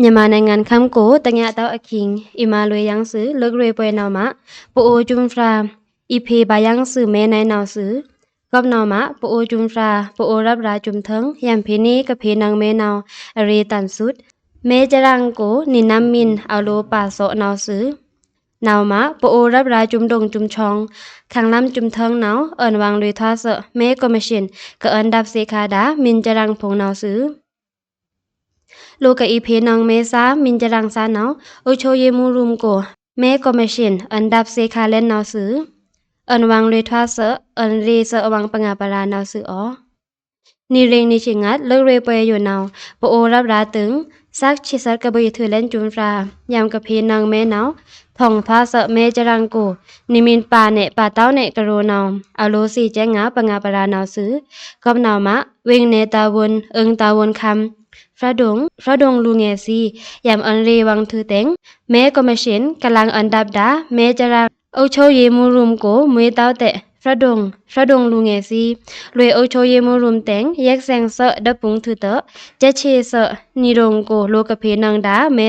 မြန်မာနိုင်ငံခမ်ကိုတငရတော့အခင်အီမာလွေယန်းစုလုတ်ရွေပွဲနော်မပူအိုဂျွန်ဖရာอีเพบายังสื่อแม่ในนาวสื่อกับนอมะปโอจุมราปโอรับราจุมเถิงยามเพนี้กับเพนางแม่นาวอเรตันสุดเมจรังโกนินามินเอาโลป่าโสนาวสื่อนาวมะปโอรับราจุมดงจุมชองขังลำจุมเถิงนาวเอินวางลุยทาเสเมกอมชินกับเอินดับเซคาดามินจรังพงนาวสื่อ โลกอีเพนังเมษามินจรังซาเนาโอโชเยมูรุมโกเมคอมมิชชันอันดับเซคาเลนนอสืออันวังเรทวาเซอันเรเซอวังปงาปรานอสืออนี่เรงนี่ชิงัดเลิกเรเปยอยู่นาวปโอรับราตึงซักชิสัดกระบยถือเล่นจุนรายามกับเพนองเมนาวผ่องทวาเซเมจรังโกนิมินปาเนปาเต้าเนกะโรนาวอาโลสีแจงงาปงาปรานอสือกอบนาวมะเวงเนตาวนเอิงตาวนคำ ဖရဒုံဖရဒုံလူငယ်စီယမ်အန်ရေဝမ်သူတဲ့မဲကော်မရှင်ကလန်အန်ဒပ်ဒါမဲကြရာအုတ်ချိုရီမူရုံကိုမွေတောက်တဲ့ဖရဒုံဖရဒုံလူငယ်စီလွေအုတ်ချိုရီမူရုံတဲ့ရက်ဆန်ဆဒပုန်သူတဲ့ချက်ချေဆနီရုံကိုလိုကဖေနန်ဒါမဲ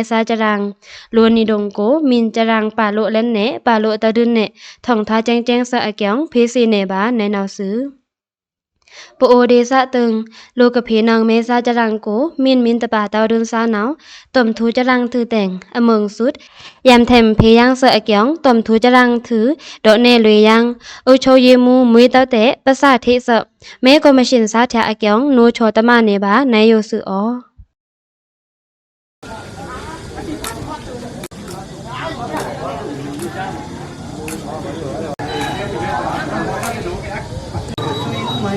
ပါလိုလဲနဲ့ပါလိုတဒွန်းနဲ့ထောင်ထားကျန်းကျန်းဆအကြောင်းဖေးစီနေပါနဲနောက်စု ပအိုဒေစตึงลูกกะเพนางเมซาจรังโกมินมินตะปาตาวดุนซาหนาวตอมทูจรังถือแต่งอเมืองสุดยามเทมเพยังเสอเกียงตอมทูจรังถือดอกเนลุยยังอุโชเยมูมุยตาเตะภาษาเทสเมก็มาชินซาทะอเกียงนูโชตมะเนบานายโยสุออ